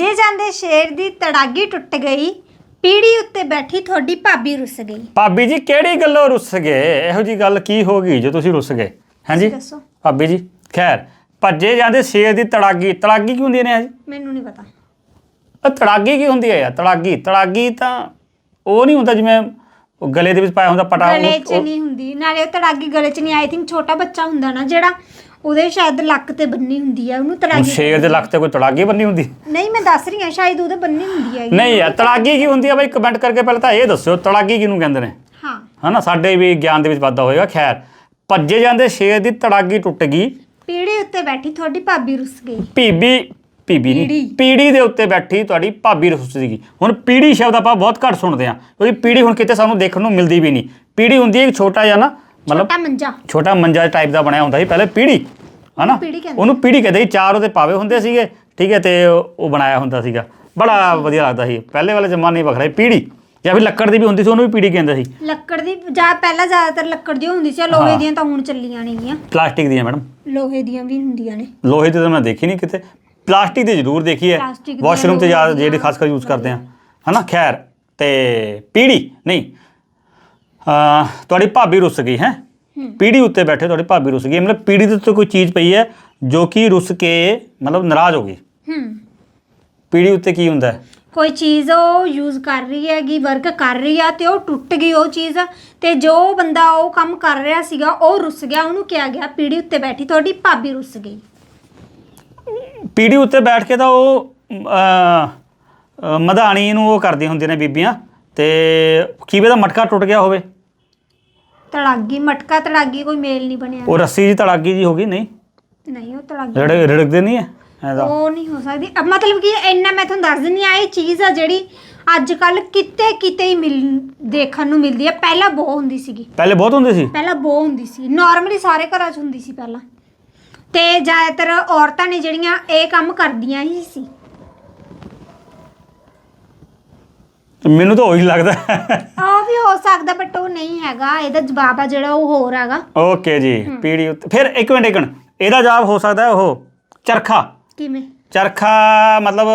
ਭੱਜੇ ਜਾਂਦੇ ਸ਼ੇਰ ਦੀ ਤੜਾਗੀ ਟੁੱਟ ਗਈ ਪੀੜੀ ਉੱਤੇ ਬੈਠੀ ਤੁਹਾਡੀ ਭਾਬੀ ਰੁੱਸ ਗਈ। ਭਾਬੀ ਜੀ ਕਿਹੜੀ ਗੱਲੋਂ ਰੁੱਸ ਗਏ? ਇਹੋ ਜੀ ਗੱਲ ਕੀ ਹੋ ਗਈ ਜੋ ਤੁਸੀਂ ਰੁੱਸ ਗਏ? ਹਾਂਜੀ ਦੱਸੋ। ਭਾਬੀ ਜੀ ਖੈਰ ਭੱਜੇ ਜਾਂਦੇ ਸ਼ੇਰ ਦੀ ਤੜਾਗੀ ਤੜਾਗੀ ਕੀ ਹੁੰਦੀ ਨੇ ਜੀ? ਮੈਨੂੰ ਨਹੀਂ ਪਤਾ। ਤੜਾਗੀ ਕੀ ਹੁੰਦੀ ਹੈ ਯਾਰ? ਤੜਾਗੀ ਤੜਾਗੀ ਤਾਂ ਉਹ ਨਹੀਂ ਹੁੰਦਾ ਜਿਵੇਂ ਉਹ ਗਲੇ ਦੇ ਵਿੱਚ ਪਾਇਆ ਹੁੰਦਾ ਪਟਾ ਗਲੇ 'ਚ ਉਹ- ਨਹੀਂ ਹੁੰਦੀ। ਨਾਲੇ ਉਹ ਤੜਾਗੀ ਗਲੇ 'ਚ ਨਹੀਂ ਆਈ ਥਿੰਕ ਛੋਟਾ ਬੱਚਾ ਹੁੰਦਾ ਨਾ ਜਿਹੜਾ ਉਹਦੇ ਸ਼ਾਇਦ ਲੱਕ ਤੇ ਬੰਨੀ ਹੁੰਦੀ ਹੈ ਉਹਨੂੰ ਤੜਾਗੀ ਸ਼ੇਰ ਦੇ ਲੱਕ ਤੇ ਕੋਈ ਤੜਾਗੀ ਬੰਨੀ ਹੁੰਦੀ? ਨਹੀਂ ਮੈਂ ਦੱਸ ਰਹੀ ਹਾਂ ਸ਼ਾਇਦ ਉਹਦੇ ਬੰਨੀ ਹੁੰਦੀ ਹੈ ਨਹੀਂ ਯਾਰ ਤੜਾਗੀ ਕੀ ਹੁੰਦੀ ਹੈ ਬਾਈ? ਕਮੈਂਟ ਕਰਕੇ ਪਹਿਲਾਂ ਤਾਂ ਇਹ ਦੱਸਿਓ ਤੜਾਗੀ ਕਿਹਨੂੰ ਕਹਿੰਦੇ ਨੇ? ਹਾਂ। ਹਨਾ ਸਾਡੇ ਵੀ ਗਿਆਨ ਦੇ ਵਿੱਚ ਵਾਧਾ ਹੋਏਗਾ ਖੈਰ। ਭੱਜੇ ਜਾਂਦੇ ਸ਼ੇਰ ਦੀ ਤੜਾਗੀ ਟੁੱਟ ਗਈ। ਪੀੜੀ ਉੱਤੇ ਬੈਠੀ ਤੁਹਾਡੀ ਭਾਬੀ ਰੁੱਸ ਗਈ। ਪੀਬੀ ਪੀਬੀ ਨਹੀਂ ਪੀੜੀ। ਦੇ ਉੱਤੇ ਬੈਠੀ ਤੁਹਾਡੀ ਭਾਬੀ ਰੁੱਸ ਸੀਗੀ। ਹੁਣ ਪੀੜੀ ਸ਼ਬਦ ਆਪਾਂ ਬਹੁਤ ਘੱਟ ਸੁਣਦੇ ਹਾਂ। ਕਿਉਂਕਿ ਪੀੜੀ ਹੁਣ ਕਿਤੇ ਸਾਨੂੰ ਦੇਖਣ ਨੂੰ ਮਿਲਦੀ ਵੀ ਨਹੀਂ। ਪੀੜੀ ਹੁੰਦੀ ਹੈ ਇੱਕ ਛੋਟਾ ਜਿਹਾ ਨਾ ਮਤਲਬ ਛੋਟਾ ਮੰਜਾ। ਛੋਟਾ ਮੰਜਾ ਟਾਈਪ ਦਾ ਬਣਿਆ ਹੁੰਦਾ ਸੀ ਪਹਿਲੇ ਪੀੜੀ ਹਨਾ। ਉਹਨੂੰ ਪੀੜੀ ਕਹਿੰਦੇ ਸੀ ਚਾਰ ਉਹਦੇ ਪਾਵੇ ਹੁੰਦੇ ਸੀਗੇ ਠੀਕ ਹੈ ਤੇ ਉਹ ਬਣਾਇਆ ਹੁੰਦਾ ਸੀਗਾ। ਬੜਾ ਵਧੀਆ ਲੱਗਦਾ ਸੀ। ਪਹਿਲੇ ਵਾਲੇ ਜ਼ਮਾਨੇ ਵੱਖਰਾ ਪੀੜੀ। ਜਾਂ ਫਿਰ ਲੱਕੜ ਦੀ ਵੀ ਹੁੰਦੀ ਸੀ ਉਹਨੂੰ ਵੀ ਪੀੜੀ ਕਹਿੰਦੇ ਸੀ। ਲੱਕੜ ਦੀ ਜਾਂ ਪਹਿਲਾਂ ਜ਼ਿਆਦਾਤਰ ਲੱਕੜ ਦੀ ਹੁੰਦੀ ਸੀ ਲੋਹੇ ਦੀਆਂ ਤਾਂ ਹੁਣ ਚੱਲੀਆਂ ਨੇਗੀਆਂ ਪਲਾਸਟਿਕ ਦੀਆਂ ਮੈਡਮ। ਲੋਹੇ ਦੀਆਂ ਵੀ ਹੁੰਦੀਆਂ ਨੇ। ਲੋਹੇ ਦੀ ਤਾਂ ਮੈਂ ਦੇਖੀ ਨਹੀਂ ਕਿਤੇ। ਪਲਾਸਟਿਕ ਦੀ ਜ਼ਰੂਰ ਦੇਖੀ ਹੈ ਪਲਾਸਟਿਕ ਵਾਸ਼ਰੂਮ ਤੇ ਜ਼ਿਆਦਾ ਜਿਹੜੀ ਖਾਸ ਕਰ ਯੂਜ਼ ਕਰਦੇ ਆ। ਹਨਾ? ਖੈਰ ਤੇ ਪੀੜੀ ਨਹੀਂ। ਅ ਤੁਹਾਡੀ ਭਾਬੀ ਰੁੱਸ ਗਈ ਹੈ। ਪੀੜੀ ਉੱਤੇ ਬੈਠੇ ਤੁਹਾਡੀ ਭਾਬੀ ਰੁੱਸ ਗਈ। ਮਤਲਬ ਪੀੜੀ ਦੇ ਉੱਤੇ ਕੋਈ ਚੀਜ਼ ਪਈ ਹੈ ਜੋ ਕਿ ਰੁੱਸ ਕੇ ਮਤਲਬ ਨਾਰਾਜ਼ ਹੋ ਗਈ? ਹੂੰ। ਪੀੜੀ ਉੱਤੇ ਕੀ ਹੁੰਦਾ ਹੈ? ਕੋਈ ਚੀਜ਼ ਉਹ ਯੂਜ਼ ਕਰ ਰਹੀ ਹੈਗੀ ਵਰਕ ਕਰ ਰਹੀ ਆ ਤੇ ਉਹ ਟੁੱਟ ਗਈ ਉਹ ਚੀਜ਼ ਤੇ ਜੋ ਬੰਦਾ ਉਹ ਕੰਮ ਕਰ ਰਿਹਾ ਸੀਗਾ ਉਹ ਰੁੱਸ ਗਿਆ ਉਹਨੂੰ ਕਿਹਾ ਗਿਆ ਪੀੜੀ ਉੱਤੇ ਬੈਠੀ ਤੁਹਾਡੀ ਭਾਬੀ ਰੁੱਸ ਗਈ। ਪੀੜੀ ਉੱਤੇ ਬੈਠ ਕੇ ਤਾਂ ਉਹ ਮਧਾਣੀ ਨੂੰ ਉਹ ਕਰਦੀਆਂ ਹੁੰਦੀਆਂ ਨੇ ਬੀਬੀਆਂ ਤੇ ਕੀਵੇ ਦਾ ਮਟਕਾ ਟੁੱਟ ਗਿਆ ਹੋਵੇ। ਤੜਾਗੀ ਮਟਕਾ ਤੜਾਗੀ ਕੋਈ ਮੇਲ ਨਹੀਂ ਬਣਿਆ। ਉਹ ਰੱਸੀ ਜੀ ਤੜਾਗੀ ਜੀ ਹੋ ਗਈ ਨਹੀਂ? ਨਹੀਂ ਉਹ ਤੜਾਗੀ ਰੜ ਰੜਕਦੇ ਨਹੀਂ ਹੈ ਐਦਾ ਉਹ ਨਹੀਂ ਹੋ ਸਕਦੀ। ਅਬ ਮਤਲਬ ਕਿ ਇੰਨਾ ਮੈਂ ਤੁਹਾਨੂੰ ਦੱਸ ਦਿੰਦੀ ਆ ਇਹ ਚੀਜ਼ ਆ ਜਿਹੜੀ ਅੱਜ ਕੱਲ ਕਿਤੇ ਕਿਤੇ ਹੀ ਮਿਲ ਦੇਖਣ ਨੂੰ ਮਿਲਦੀ ਹੈ ਪਹਿਲਾਂ ਬਹੁਤ ਹੁੰਦੀ ਸੀਗੀ। ਪਹਿਲੇ ਬਹੁਤ ਹੁੰਦੇ ਸੀ? ਪਹਿਲਾਂ ਬਹੁਤ ਹੁੰਦੀ ਸੀ। ਨਾਰਮਲੀ ਸਾਰੇ ਘਰਾਂ 'ਚ ਹੁੰਦੀ ਸੀ ਪਹਿਲਾਂ। ਤੇ ਜ਼ਿਆਦਾਤਰ ਔਰਤਾਂ ਨੇ ਜਿਹੜੀਆਂ ਇਹ ਕੰਮ ਕਰਦੀਆਂ ਹੀ ਸੀ। ਮੈਨੂੰ ਤਾਂ ਉਹੀ ਲੱਗਦਾ। ਉਹ ਵੀ ਹੋ ਸਕਦਾ ਬਟ ਉਹ ਨਹੀਂ ਹੈਗਾ। ਇਹਦਾ ਜਵਾਬ ਆ ਜਿਹੜਾ ਉਹ ਹੋਰ ਹੈਗਾ। ਓਕੇ ਜੀ ਪੀੜੀ ਉੱਤੇ। ਫਿਰ ਇੱਕ ਮਿੰਟ ਇੱਕ ਮਿੰਟ। ਇਹਦਾ ਜਵਾਬ ਹੋ ਸਕਦਾ ਉਹ। ਚਰਖਾ। ਕਿਵੇਂ? ਚਰਖਾ ਮਤਲਬ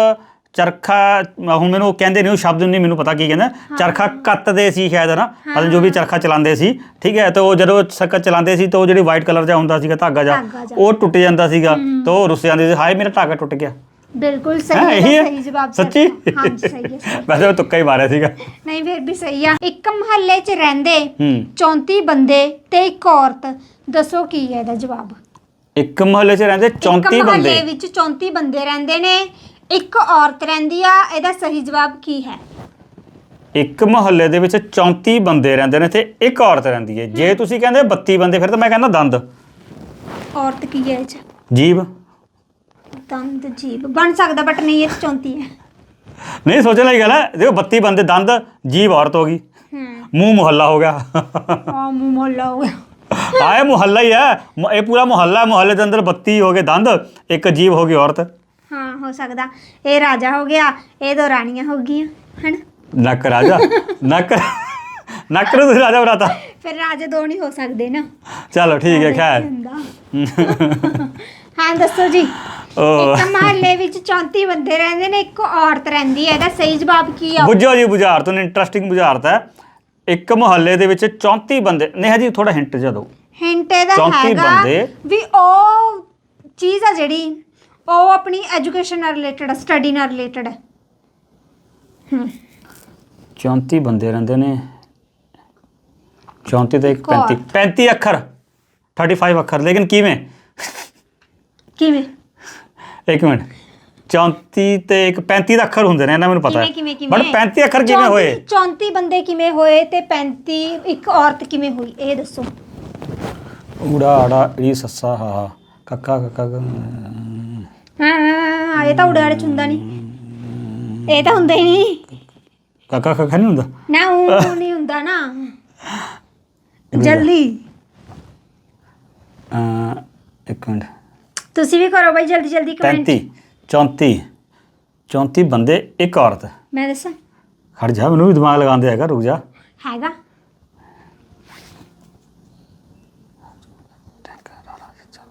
ਚਰਖਾ ਹੁਣ ਮੈਨੂੰ ਕਹਿੰਦੇ ਨੇ ਉਹ ਸ਼ਬਦ ਨਹੀਂ ਮੈਨੂੰ ਪਤਾ ਕੀ ਕਹਿੰਦਾ। ਚਰਖਾ ਕੱਤਦੇ ਸੀ ਸ਼ਾਇਦ ਨਾ ਮਤਲਬ ਜੋ ਵੀ ਚਰਖਾ ਚਲਾਉਂਦੇ ਸੀ। ਠੀਕ ਹੈ ਤੇ ਉਹ ਜਦੋਂ ਸਕਤ ਚਲਾਉਂਦੇ ਸੀ ਤਾਂ ਉਹ ਜਿਹੜੀ ਵਾਈਟ ਕਲਰ ਦਾ ਹੁੰਦਾ ਸੀਗਾ ਧਾਗਾ ਜਾ ਧਾਗਾ ਜਿਹਾ। ਉਹ ਟੁੱਟ ਜਾਂਦਾ ਸੀਗਾ। ਤਾਂ ਉਹ ਰੁੱਸ ਜਾਂਦੇ ਸੀ ਹਾਏ ਮੇਰਾ ਧਾਗਾ ਟੁੱਟ ਗਿਆ। ਬਿਲਕੁਲ ਹੈਂ, ਸਹੀ ਇਹੀ ਹੈ ਹੈ? ਸਹੀ ਜਵਾਬ ਸੱਚੀ? ਹਾਂਜੀ ਸਹੀ ਹੈ ਸਹੀ। ਵੈਸੇ ਉਹ ਤੁੱਕਾ ਹੀ ਮਾਰਿਆ ਸੀਗਾ। ਨਹੀਂ ਫਿਰ ਵੀ ਸਹੀ ਆ। ਇੱਕ ਮਹੱਲੇ 'ਚ ਰਹਿੰਦੇ ਹੂੰ। 34 ਬੰਦੇ ਤੇ ਇੱਕ ਔਰਤ। ਦੱਸੋ ਕੀ ਹੈ ਇਹਦਾ ਜਵਾਬ? ਇੱਕ ਮਹੱਲੇ 'ਚ ਰਹਿੰਦੇ 34 ਇੱਕ ਬੰਦੇ ਮਹੱਲੇ ਵਿੱਚ 34 ਬੰਦੇ ਰਹਿੰਦੇ ਨੇ। ਇੱਕ ਔਰਤ ਰਹਿੰਦੀ ਆ ਇਹਦਾ ਸਹੀ ਜਵਾਬ ਕੀ ਹੈ? ਇੱਕ ਮੁਹੱਲੇ ਦੇ ਵਿੱਚ 34 ਬੰਦੇ ਰਹਿੰਦੇ ਨੇ ਤੇ ਇੱਕ ਔਰਤ ਰਹਿੰਦੀ ਹੈ। ਜੇ ਤੁਸੀਂ ਕਹਿੰਦੇ 32 ਬੰਦੇ ਫਿਰ ਤਾਂ ਮੈਂ ਕਹਿੰਦਾ ਦੰਦ। ਔਰਤ ਕੀ ਹੈ ਇਹ 'ਚ? ਜੀਬ ਦੰਦ ਜੀਬ ਬਣ ਸਕਦਾ ਬਟ ਨਹੀਂ ਇਹ 'ਚ 34 ਹੈ। ਨਹੀਂ ਸੋਚਣ ਲਈ ਗੱਲ ਹੈ ਦੇਖੋ 32 ਬੰਦੇ ਦੰਦ ਜੀਬ ਔਰਤ ਹੋ ਗਈ। ਹੂੰ ਮੂੰਹ ਮੁਹੱਲਾ ਹੋ ਗਿਆ। ਆ ਮੂੰਹ ਮੋਲਾ ਹੋ ਗਿਆ। ਆਏ ਮੁਹੱਲਾ ਹੀ ਹੈ। ਮ- ਇਹ ਪੂਰਾ ਮੁਹੱਲਾ ਮੁਹੱਲੇ ਦੇ ਅੰਦਰ 32 ਹੋ ਗਏ ਦੰਦ ਇੱਕ ਜੀਬ ਹੋ ਗਈ ਔਰਤ। ਹਾਂ ਹੋ ਸਕਦਾ। ਇਹ ਰਾਜਾ ਹੋ ਗਿਆ ਇਹ ਦੋ ਰਾਣੀਆਂ ਹੋ ਗਈਆਂ ਹਨ? ਨੱਕ ਰਾਜਾ ਨੱਕ ਨੱਕ ਨੂੰ ਤੁਸੀਂ ਰਾਜਾ ਬਣਾਤਾ। ਫਿਰ ਰਾਜੇ ਦੋ ਨਹੀਂ ਹੋ ਸਕਦੇ ਨਾ। ਚਲੋ ਠੀਕ ਹੈ ਖੈਰ। ਹਾਂ ਦੱਸੋ ਜੀ। ਇੱਕ ਮਹੱਲੇ ਵਿੱਚ 34 ਬੰਦੇ ਰਹਿੰਦੇ ਨੇ ਇੱਕ ਔਰਤ ਰਹਿੰਦੀ ਹੈ ਇਹਦਾ ਸਹੀ ਜਵਾਬ ਕੀ ਆ? ਬੁੱਝੋ ਜੀ ਬੁਝਾਰਤ ਨੇ ਇੰਟਰਸਟਿੰਗ ਬੁਝਾਰਤ ਹੈ। ਇੱਕ ਮੁਹੱਲੇ ਦੇ ਵਿੱਚ 34 ਬੰਦੇ ਨੇਹਾ ਜੀ ਥੋੜਾ ਹਿੰਟ ਜਿਹਾ ਦਿਓ। ਹਿੰਟ ਇਹਦਾ 34 ਹੈਗਾ ਬੰਦੇ। ਵੀ ਉਹ ਚੀਜ਼ ਆ ਜਿਹੜੀ ਉਹ ਆਪਣੀ ਐਜੂਕੇਸ਼ਨ ਨਾਲ ਰਿਲੇਟਡ ਸਟੱਡੀ ਨਾਲ ਰਿਲੇਟਡ ਹੈ ਹੂੰ 34 ਬੰਦੇ ਰਹਿੰਦੇ ਨੇ। 34 ਤੇ ਇੱਕ ਇੱਕ ਔਰ। 35 35 ਅੱਖਰ। 35 ਅੱਖਰ ਲੇਕਿਨ ਕਿਵੇਂ? ਕਿਵੇਂ? ਇੱਕ ਮਿੰਟ। 34 ਤੇ ਇੱਕ 35 ਦਾ ਅੱਖਰ ਹੁੰਦੇ ਨੇ ਇਹਨਾਂ ਮੈਨੂੰ ਪਤਾ ਕਿਵੇਂ ਕਿਵੇਂ ਹੈ ਕਿਵੇਂ? ਬਟ 35 ਅੱਖਰ ਕਿਵੇਂ 34 ਹੋਏ? 34 ਬੰਦੇ ਕਿਵੇਂ ਹੋਏ ਤੇ 35 ਇੱਕ ਔਰਤ ਕਿਵੇਂ ਹੋਈ? ਇਹ ਦੱਸੋ। ਊੜਾ ਆੜਾ ਈ ਸੱਸਾ ਹਾ ਹਾ, ਕੱਕਾ ਕੱਕਾ ਕ- ਹਾਂ ਇਹ ਤਾਂ ਉਡਾੜੇ ਚ ਹੁੰਦਾ ਨਹੀਂ ਇਹ ਤਾਂ ਹੁੰਦਾ ਹੀ ਨਹੀਂ ਕੱਕਾ ਕੱਕਾ ਨਹੀਂ ਹੁੰਦਾ? ਨਾ ਉਹ ਨਹੀਂ ਹੁੰਦਾ ਨਾ। ਜਲਦੀ। ਅਹ, ਇੱਕ ਮਿੰਟ। ਤੁਸੀਂ ਵੀ ਕਰੋ ਬਾਈ ਜਲਦੀ ਜਲਦੀ ਕਮੈਂਟ 35 34 34 ਬੰਦੇ ਇੱਕ ਔਰਤ। ਮੈਂ ਦੱਸਾਂ? ਖੜ ਜਾ ਮੈਨੂੰ ਵੀ ਦਿਮਾਗ ਲਗਾਉਂਦੇ ਹੈਗਾ ਰੁਕ ਜਾ। ਹੈਗਾ।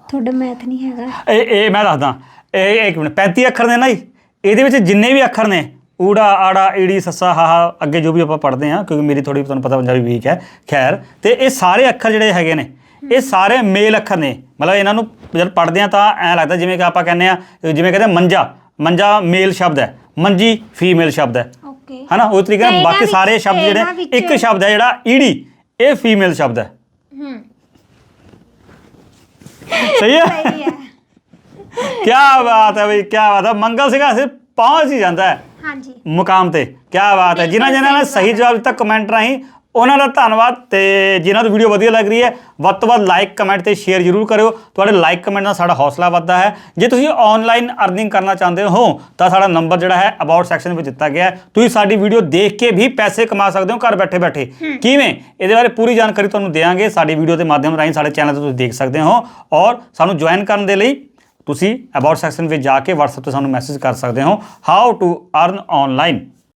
ਤੁਹਾਡਾ ਮੈਥ ਨਹੀਂ ਹੈਗਾ। ਇਹ ਇਹ ਮੈਂ ਦੱਸਦਾ। ਇਹ ਇੱਕ ਮਿੰਟ 35 ਅੱਖਰ ਨੇ ਨਾ ਜੀ। ਇਹਦੇ ਵਿੱਚ ਜਿੰਨੇ ਵੀ ਅੱਖਰ ਨੇ ਊੜਾ ਆੜਾ ਈੜੀ ਸੱਸਾ ਹਾਹਾ ਅੱਗੇ ਜੋ ਵੀ ਆਪਾਂ ਪੜ੍ਹਦੇ ਹਾਂ ਕਿਉਂਕਿ ਮੇਰੀ ਥੋੜੀ ਤੁਹਾਨੂੰ ਪਤਾ ਪੰਜਾਬੀ ਵੀਕ ਹੈ ਖੈਰ। ਤੇ ਇਹ ਸਾਰੇ ਅੱਖਰ ਜਿਹੜੇ ਹੈਗੇ ਨੇ ਇਹ ਸਾਰੇ ਮੇਲ ਅੱਖਰ ਨੇ। ਮਤਲਬ ਇਹਨਾਂ ਨੂੰ ਜਦ ਪੜ੍ਹਦੇ ਆ ਤਾਂ ਐ ਲੱਗਦਾ ਜਿਵੇਂ ਕਿ ਆਪਾਂ ਕਹਿੰਦੇ ਆ ਜਿਵੇਂ ਕਹਿੰਦੇ ਆ ਮੰਜਾ। ਮੰਜਾ ਮੇਲ ਸ਼ਬਦ ਹੈ। ਮੰਜੀ ਫੀਮੇਲ ਸ਼ਬਦ ਹੈ। ਓਕੇ ਹਨਾ? ਉਹ ਤਰੀਕੇ ਨਾਲ ਬਾਕੀ ਸਾਰੇ ਸ਼ਬਦ ਜਿਹੜੇ ਇੱਕ ਸ਼ਬਦ ਹੈ ਜਿਹੜਾ ਈੜੀ ਇਹ ਫੀਮੇਲ ਸ਼ਬਦ ਹੈ। ਹੂੰ। ਸਹੀ ਹੈ? ਸਹੀ ਹੈ। ਕੀ ਬਾਤ ਹੈ ਬਈ ਕੀ ਬਾਤ ਹੈ। ਮੰਗਲ ਸਿੰਘਾ ਸਿਰ ਪਹੁੰਚ ਹੀ ਜਾਂਦਾ ਹੈ ਹਾਂਜੀ। ਮੁਕਾਮ ਤੇ। ਕੀ ਬਾਤ ਹੈ। ਜਿਨ੍ਹਾਂ ਜਿਨ੍ਹਾਂ ਨੇ ਸਹੀ ਜਵਾਬ ਦਿੱਤਾ ਕਮੈਂਟ ਰਾਹੀਂ ਉਹਨਾਂ ਦਾ ਧੰਨਵਾਦ ਤੇ ਜਿਨ੍ਹਾਂ ਨੂੰ ਵੀਡੀਓ ਵਧੀਆ ਲੱਗ ਰਹੀ ਹੈ ਵੱਧ ਤੋਂ ਵੱਧ ਲਾਈਕ ਕਮੈਂਟ ਤੇ ਸ਼ੇਅਰ ਜ਼ਰੂਰ ਕਰਿਓ। ਤੁਹਾਡੇ ਲਾਈਕ ਕਮੈਂਟ ਨਾਲ ਸਾਡਾ ਹੌਸਲਾ ਵੱਧਦਾ ਹੈ। ਜੇ ਤੁਸੀਂ ਆਨਲਾਈਨ ਅਰਨਿੰਗ ਕਰਨਾ ਚਾਹੁੰਦੇ ਹੋ ਤਾਂ ਸਾਡਾ ਨੰਬਰ ਜਿਹੜਾ ਹੈ ਅਬਾਊਟ ਸੈਕਸ਼ਨ ਵਿੱਚ ਦਿੱਤਾ ਗਿਆ ਹੈ। ਤੁਸੀਂ ਸਾਡੀ ਵੀਡੀਓ ਦੇਖ ਕੇ ਵੀ ਪੈਸੇ ਕਮਾ ਸਕਦੇ ਹੋ ਘਰ ਬੈਠੇ ਬੈਠੇ। ਕਿਵੇਂ? ਇਹਦੇ ਬਾਰੇ ਪੂਰੀ ਜਾਣਕਾਰੀ ਤੁਹਾਨੂੰ ਦੇਵਾਂਗੇ। ਸਾਡੀ ਵੀਡੀਓ ਦੇ ਮਾਧਿਅਮ ਰਾਹੀਂ ਸਾਡੇ ਚੈਨਲ ਤੇ ਤੁਸੀਂ ਦੇਖ ਸਕਦੇ ਹੋ। ਔਰ ਸਾਨੂੰ ਜੁਆਇਨ ਕਰਨ ਦੇ ਲਈ ਤੁਸੀਂ ਅਬਾਊਟ ਸੈਕਸ਼ਨ ਵਿੱਚ ਜਾ ਕੇ WhatsApp ਤੇ ਸਾਨੂੰ ਮੈਸੇਜ ਕਰ ਸਕਦੇ ਹੋ ਹਾਊ ਟੂ ਅਰਨ ਆਨਲਾਈਨ